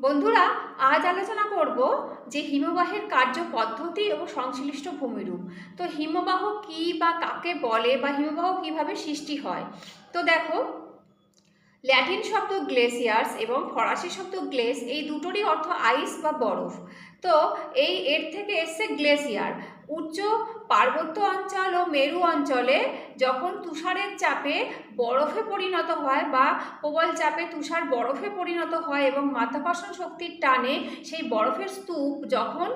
বন্ধুরা, আজ আলোচনা করব যে হিমবাহের কার্য পদ্ধতি এবং সংশ্লিষ্ট ভূমিরূপ। তো হিমবাহ কি বা কাকে বলে বা হিমবাহ কীভাবে সৃষ্টি হয়? তো দেখো, ল্যাটিন শব্দ গ্লেসিয়ার্স এবং ফরাসি শব্দ গ্লেস এই দুটোরই অর্থ আইস বা বরফ। তো এই এর থেকে এসছে গ্লেসিয়ার উচ্চ পার্বত্য অঞ্চল ও মেরু অঞ্চলে যখন তুষারের চাপে বরফে পরিণত হয় বা প্রবল চাপে তুষার বরফে পরিণত হয় এবং মাধ্যাকর্ষণ শক্তির টানে সেই বরফের স্তূপ যখন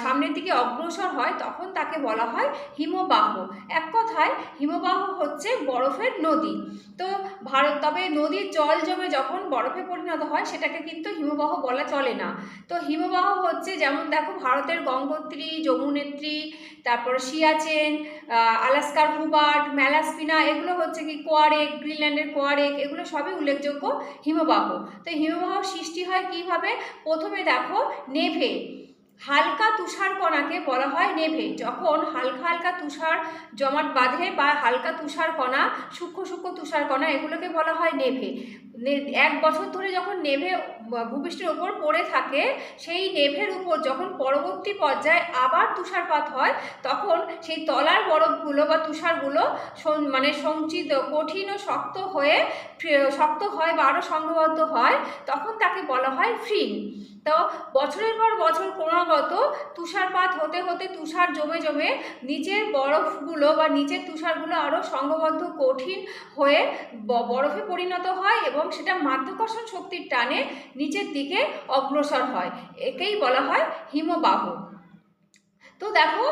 সামনের দিকে অগ্রসর হয় তখন তাকে বলা হয় হিমবাহ। এক কথায় হিমবাহ হচ্ছে বরফের নদী। তো ভারত তবে নদীর জল জমে যখন বরফে পরিণত হয় সেটাকে কিন্তু হিমবাহ বলা চলে না। তো হিমবাহ হচ্ছে যেমন দেখো ভারতের গঙ্গোত্রী যমুনেত্রী তারপর সিয়াচেন আলাস্কার হুবার্ট, ম্যালাস্পিনা, এগুলো হচ্ছে কি কোয়ারেক, গ্রিনল্যান্ডের কোয়ারেক, এগুলো সবই উল্লেখযোগ্য হিমবাহ। তো হিমবাহ সৃষ্টি হয় কীভাবে? প্রথমে দেখো নেভে, হালকা তুষার কণাকে বলা হয় নেভে। যখন হালকা হালকা তুষার জমাট বাঁধে বা হালকা তুষার কণা সূক্ষ্ম সূক্ষ্ম তুষার কণা এগুলোকে বলা হয় নেভে। এক বছর ধরে যখন নেভে ভূপৃষ্ঠের ওপর পড়ে থাকে, সেই নেভের উপর যখন পরবর্তী পর্যায়ে আবার তুষারপাত হয়, তখন সেই তলার বরফগুলো বা তুষারগুলো মানে সঞ্চিত, কঠিন ও শক্ত হয়ে শক্ত হয় বা আরও সংঘবদ্ধ হয়, তখন তাকে বলা হয় ফ্রিন তো বছরের পর বছর ক্রমাগত তুষারপাত হতে হতে তুষার জমে জমে নিচের বরফগুলো বা নিচের তুষারগুলো আরও সংঘবদ্ধ, কঠিন হয়ে বরফে পরিণত হয় এবং সেটা মাধ্যাকর্ষণ শক্তির টানে নিচের দিকে অগ্রসর হয়। একেই বলা হয় হিমবাহ। তো দেখো,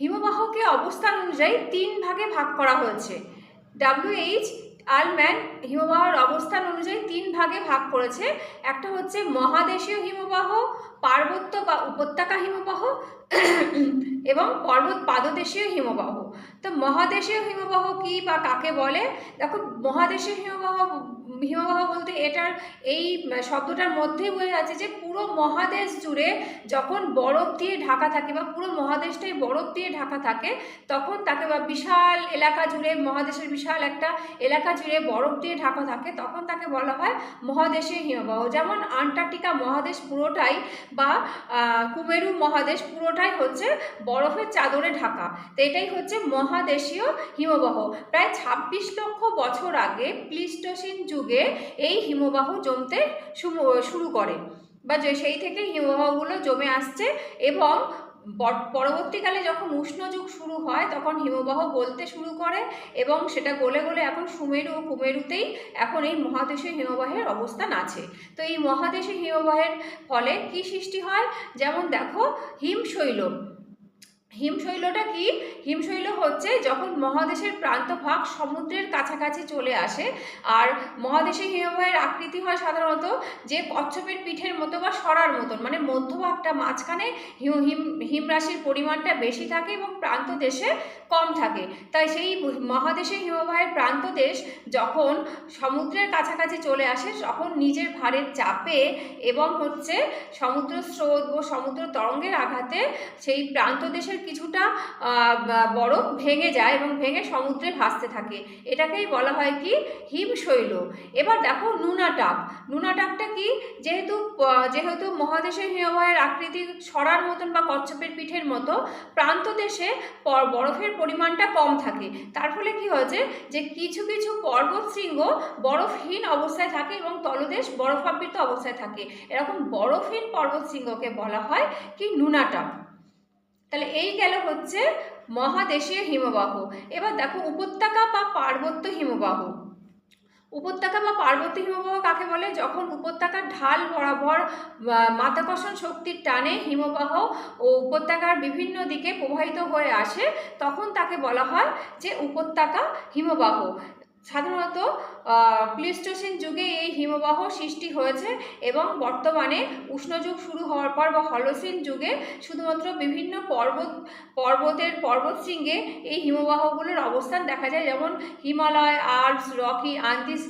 হিমবাহকে অবস্থান অনুযায়ী তিন ভাগে ভাগ করা হয়েছে। ডাব্লিউএইচ আলম্যান হিমবাহর অবস্থান অনুযায়ী তিন ভাগে ভাগ করেছে। একটা হচ্ছে মহাদেশীয় হিমবাহ, পার্বত্য বা উপত্যকা হিমবাহ এবং পর্বত পাদদেশীয় হিমবাহ। তো মহাদেশীয় হিমবাহ কি বা কাকে বলে? দেখো, মহাদেশীয় হিমবাহ হিমবাহ বলতে এটার এই শব্দটার মধ্যেই বোঝা যাচ্ছে যে পুরো মহাদেশ জুড়ে যখন বরফ দিয়ে ঢাকা থাকে বা পুরো মহাদেশটাই বরফ দিয়ে ঢাকা থাকে, তখন তাকে বা বিশাল এলাকা জুড়ে, মহাদেশের বিশাল একটা এলাকা জুড়ে বরফ দিয়ে ঢাকা থাকে, তখন তাকে বলা হয় মহাদেশীয় হিমবাহ। যেমন আন্টার্কটিকা মহাদেশ পুরোটাই বা কুমেরু মহাদেশ পুরোটাই হচ্ছে বরফের চাদরে ঢাকা। তো এটাই হচ্ছে মহাদেশীয় হিমবাহ। প্রায় ছাব্বিশ লক্ষ বছর আগে প্লিস্টোসিন যুগে এই হিমবাহ জমতে শুরু- করে বা সেই থেকে হিমবাহগুলো জমে আসছে এবং পরবর্তীকালে যখন উষ্ণ যুগ শুরু হয় তখন হিমবাহ গলতে শুরু করে এবং সেটা গলে গলে এখন সুমেরু ও কুমেরুতেই এখন এই মহাদেশীয় হিমবাহের অবস্থান আছে। তো এই মহাদেশীয় হিমবাহের ফলে কি সৃষ্টি হয়? যেমন দেখো হিমশৈল। হিমশৈলটা কি? হিমশৈল হচ্ছে যখন মহাদেশের প্রান্তভাগ সমুদ্রের কাছাকাছি চলে আসে। আর মহাদেশীয় হিমবাহের আকৃতি হয় সাধারণত যে কচ্ছপের পিঠের মতো বা সরার মতন। মানে মধ্যভাগটা মাঝখানে হিম হিম হিমরাশির পরিমাণটা বেশি থাকে এবং প্রান্ত দেশে কম থাকে। তাই সেই মহাদেশীয় হিমবাহের প্রান্ত দেশ যখন সমুদ্রের কাছাকাছি চলে আসে, তখন নিজের ভারের চাপে এবং হচ্ছে সমুদ্র স্রোত ও সমুদ্র তরঙ্গের আঘাতে সেই প্রান্ত দেশের কিছুটা বরফ ভেঙে যায় এবং ভেঙে সমুদ্রে ভাসতে থাকে। এটাকেই বলা হয় কি? হিমশৈল। এবার দেখো নুনাটাপ নুনাটাপটা কি? যেহেতু যেহেতু মহাদেশের হিমবাহের আকৃতি সরার মতন বা কচ্ছপের পিঠের মতো, প্রান্ত দেশে বরফের পরিমাণটা কম থাকে। তার ফলে কি হয়েছে? যে কিছু কিছু পর্বত শৃঙ্গ বরফহীন অবস্থায় থাকে এবং তলদেশ বরফাবৃত অবস্থায় থাকে। এরকম বরফহীন পর্বত শৃঙ্গকে বলা হয় কি? নুনাটাপ তাহলে এই গেল হচ্ছে মহাদেশীয় হিমবাহ। এবার দেখো উপত্যকা বা পার্বত্য হিমবাহ। উপত্যকা বা পার্বত্য হিমবাহ কাকে বলে? যখন উপত্যকার ঢাল বরাবর মাতাকর্ষণ শক্তির টানে হিমবাহ ও উপত্যকার বিভিন্ন দিকে প্রবাহিত হয়ে আসে, তখন তাকে বলা হয় যে উপত্যকা হিমবাহ। সাধারণত প্লিস্টোসিন যুগে এই হিমবাহ সৃষ্টি হয়েছে এবং বর্তমানে উষ্ণযুগ শুরু হওয়ার পর বা হলসিন যুগে শুধুমাত্র বিভিন্ন পর্বত, পর্বতের পর্বত শৃঙ্গে এই হিমবাহগুলোর অবস্থান দেখা যায়। যেমন হিমালয় আল্পস রকি আন্দিস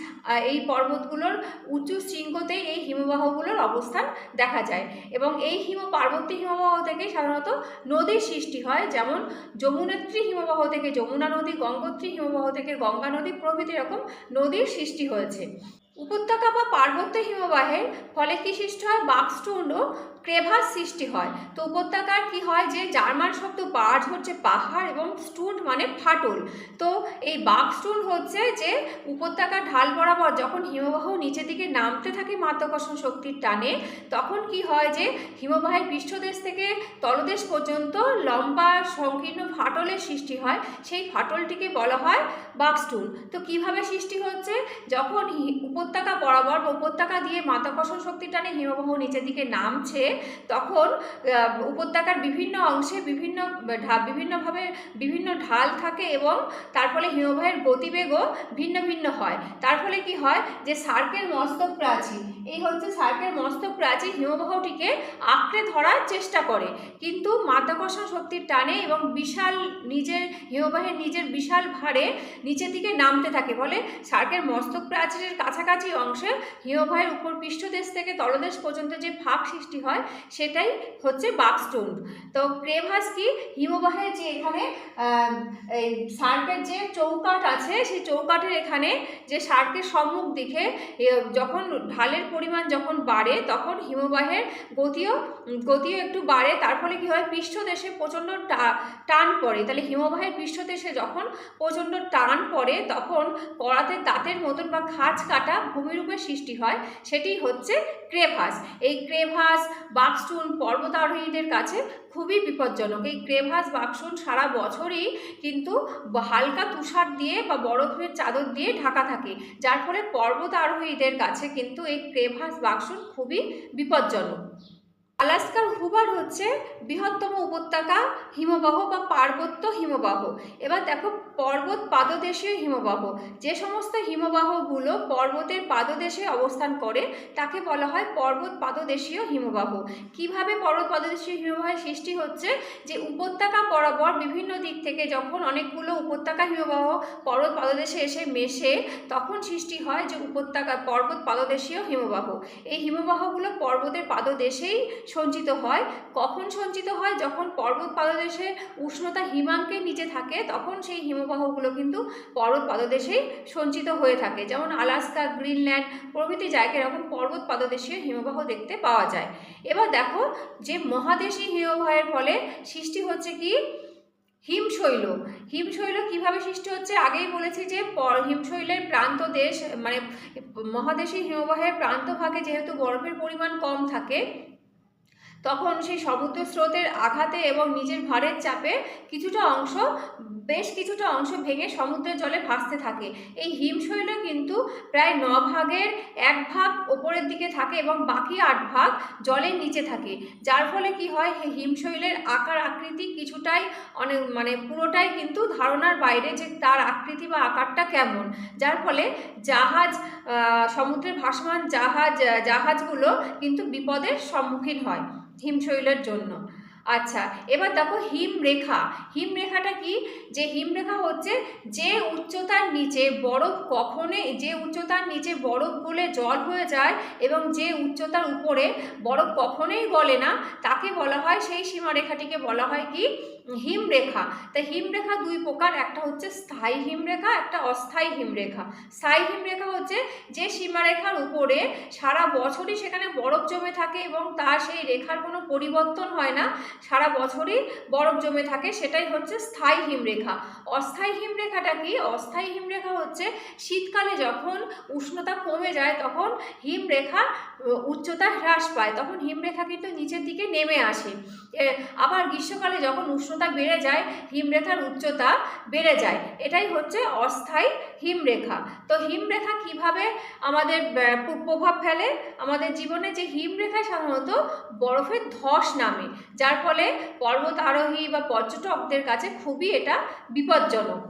এই পর্বতগুলোর উঁচু শৃঙ্গতেই এই হিমবাহগুলোর অবস্থান দেখা যায় এবং এই হিম, পার্বত্য হিমবাহ থেকেই সাধারণত নদীর সৃষ্টি হয়। যেমন যমুনেত্রী হিমবাহ থেকে যমুনা নদী, গঙ্গোত্রী হিমবাহ থেকে গঙ্গা নদী প্রভৃতি রকম নদীর সৃষ্টি হয়েছে। উপত্যকা বা পার্বত্য হিমবাহের ফলে কি সৃষ্টি হয়? বাক্সটুন্ড ক্রেভাস সৃষ্টি হয়। তো উপত্যকার কি হয় যে, জার্মান শব্দ বার্জ হচ্ছে পাহাড় এবং স্টুন মানে ফাটল। তো এই বাকস্টোন হচ্ছে যে, উপত্যকার ঢাল বরাবর যখন হিমবাহ নিচের দিকে নামতে থাকে মাধ্যাকর্ষণ শক্তির টানে, তখন কি হয় যে, হিমবাহের পৃষ্ঠদেশ থেকে তলদেশ পর্যন্ত লম্বা সংকীর্ণ ফাটলের সৃষ্টি হয়। সেই ফাটলটিকে বলা হয় বাকস্টোন তো কীভাবে সৃষ্টি হচ্ছে? যখন উপত্যকা বরাবর উপত্যকা দিয়ে মাধ্যাকর্ষণ শক্তির টানে হিমবাহ নিচের দিকে নামছে তখন উপত্যকার বিভিন্ন অংশে বিভিন্ন, ঢা, বিভিন্নভাবে বিভিন্ন ঢাল থাকে এবং তার ফলে হিমবাহের গতিবেগও ভিন্ন ভিন্ন হয়। তার ফলে কি হয় যে সার্কের মস্তক প্রাচীর এই হচ্ছে সার্কের মস্তক প্রাচীর হিমবাহটিকে আঁকড়ে ধরার চেষ্টা করে। কিন্তু মাধ্যাকর্ষণ শক্তির টানে এবং বিশাল নিজের, হিমবাহের নিজের বিশাল ভারে নিচের দিকে নামতে থাকে। ফলে সার্কের মস্তক প্রাচীরের কাছাকাছি অংশে হিমবাহের উপর পৃষ্ঠদেশ থেকে তলদেশ পর্যন্ত যে ফাঁক সৃষ্টি হয় সেটাই হচ্ছে বাকস্টোন। তো ক্রেভাস কি? হিমবাহের যে এখানে সার্কের যে চৌকাট আছে, সেই চৌকাটের এখানে যে সার্কের সম্মুখ দিকে যখন ঢালের পরিমাণ যখন বাড়ে, তখন হিমবাহের গতিও গতিও একটু বাড়ে। তার ফলে কী হয়? পৃষ্ঠদেশে প্রচণ্ড টান পড়ে। তাহলে হিমবাহের পৃষ্ঠদেশে যখন প্রচণ্ড টান পড়ে, তখন কড়াতে দাঁতের মতন বা খাঁজ কাটা ভূমিরূপের সৃষ্টি হয়। সেটি হচ্ছে ক্রেভাস এই ক্রেভাস বাকস্টুন পর্বতারোহীদের কাছে খুবই বিপজ্জনক। এই ক্রেভাস বাক্সুন সারা বছরই কিন্তু হালকা তুষার দিয়ে বা বরফের চাদর দিয়ে ঢাকা থাকে। যার ফলে পর্বতারোহীদের কাছে কিন্তু এই ক্রেভাস বাক্সুন খুবই বিপজ্জনক। আলাস্কার হুবার হচ্ছে বৃহত্তম উপত্যকা, হিমবাহ বা পার্বত্য হিমবাহ। এবার দেখো, পর্বত পাদদেশীয় হিমবাহ। যে সমস্ত হিমবাহগুলো পর্বতের পাদদেশে অবস্থান করে, তাকে বলা হয় পর্বত পাদদেশীয় হিমবাহ। কীভাবে পর্বত পাদদেশীয় হিমবাহের সৃষ্টি হচ্ছে? যে উপত্যকা বরাবর বিভিন্ন দিক থেকে যখন অনেকগুলো উপত্যকা হিমবাহ পর্বত পাদদেশে এসে মেশে, তখন সৃষ্টি হয় যে উপত্যকা, পর্বত পাদদেশীয় হিমবাহ। এই হিমবাহগুলো পর্বতের পাদদেশেই সঞ্চিত হয়। কখন সঞ্চিত হয়? যখন পর্বত পাদদেশে উষ্ণতা হিমাঙ্কের নিচে থাকে, তখন সেই হিমবাহগুলো কিন্তু পর্বত পাদদেশেই সঞ্চিত হয়ে থাকে। যেমন আলাস্কা, গ্রিনল্যান্ড প্রভৃতি জায়গায় এরকম পর্বত পাদদেশীয় হিমবাহ দেখতে পাওয়া যায়। এবার দেখো, যে মহাদেশী হিমবাহের ফলে সৃষ্টি হচ্ছে কি? হিমশৈল। হিমশৈল কীভাবে সৃষ্টি হচ্ছে? আগেই বলেছি যে হিমশৈলের প্রান্ত দেশ মানে মহাদেশী হিমবাহের প্রান্তভাগে যেহেতু বরফের পরিমাণ কম থাকে তখন সেই সমুদ্র স্রোতের আঘাতে এবং নিজের ভারের চাপে কিছুটা অংশ, বেশ কিছুটা অংশ ভেঙে সমুদ্রের জলে ভাসতে থাকে। এই হিমশৈল কিন্তু প্রায় ন ভাগের এক ভাগ ওপরের দিকে থাকে এবং বাকি আট ভাগ জলের নিচে থাকে। যার ফলে কি হয় হিমশৈলের আকার আকৃতি কিছুটাই অনেক মানে পুরোটাই কিন্তু ধারণার বাইরে যে তার আকৃতি বা আকারটা কেমন। যার ফলে জাহাজ সমুদ্রে ভাসমান জাহাজ জাহাজগুলো কিন্তু বিপদের সম্মুখীন হয়। হিমশৈলের জন্য। আচ্ছা এবার দেখো হিমরেখা হিমরেখাটা কি? যে হিমরেখা হচ্ছে যে উচ্চতার নিচে বরফ কখনো যে উচ্চতার নিচে বরফ গলে জল হয়ে যায় এবং যে উচ্চতার উপরে বরফ কখনোই গলে না, তাকে বলা হয়, সেই সীমারেখাটিকে বলা হয় কি? হিমরেখা। তা হিমরেখা দুই প্রকার, একটা হচ্ছে স্থায়ী হিমরেখা, একটা অস্থায়ী হিমরেখা। স্থায়ী হিমরেখা হচ্ছে যে সীমারেখার উপরে সারা বছরই সেখানে বরফ জমে থাকে এবং তার সেই রেখার কোনো পরিবর্তন হয় না। সারা বছরই বরফ জমে থাকে, সেটাই হচ্ছে স্থায়ী হিমরেখা। অস্থায়ী হিমরেখাটা কি? অস্থায়ী হিমরেখা হচ্ছে শীতকালে যখন উষ্ণতা কমে যায়, তখন হিমরেখা উচ্চতা হ্রাস পায়। তখন হিমরেখা কিন্তু নিচের দিকে নেমে আসে। আবার গ্রীষ্মকালে যখন উষ্ণতা বেড়ে যায়, হিমরেখার উচ্চতা বেড়ে যায়। এটাই হচ্ছে অস্থায়ী হিমরেখা। তো হিমরেখা কীভাবে আমাদের প্রভাব ফেলে? আমাদের জীবনে যে হিমরেখা সাধারণত বরফের ধস নামে, যার ফলে পর্বত আরোহী বা পর্যটকদের কাছে খুবই এটা বিপজ্জনক।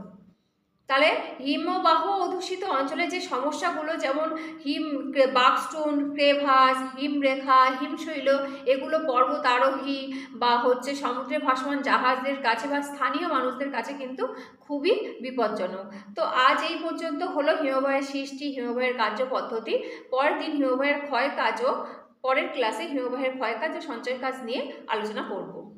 তাহলে হিমবাহ অধ্যুষিত অঞ্চলে যে সমস্যাগুলো, যেমন হিম বাকস্টোন ক্রেভাস, হিমরেখা, হিমশৈল, এগুলো পর্বত আরোহী বা হচ্ছে সমুদ্রে ভাসমান জাহাজদের কাছে বা স্থানীয় মানুষদের কাছে কিন্তু খুবই বিপজ্জনক। তো আজ এই পর্যন্ত হলো হিমবাহের সৃষ্টি, হিমবাহের কার্য পদ্ধতি। পরের দিন হিমবাহের ক্ষয় কাজও, পরের ক্লাসে হিমবাহের ক্ষয় কাজ ও সঞ্চয় কাজ নিয়ে আলোচনা করব।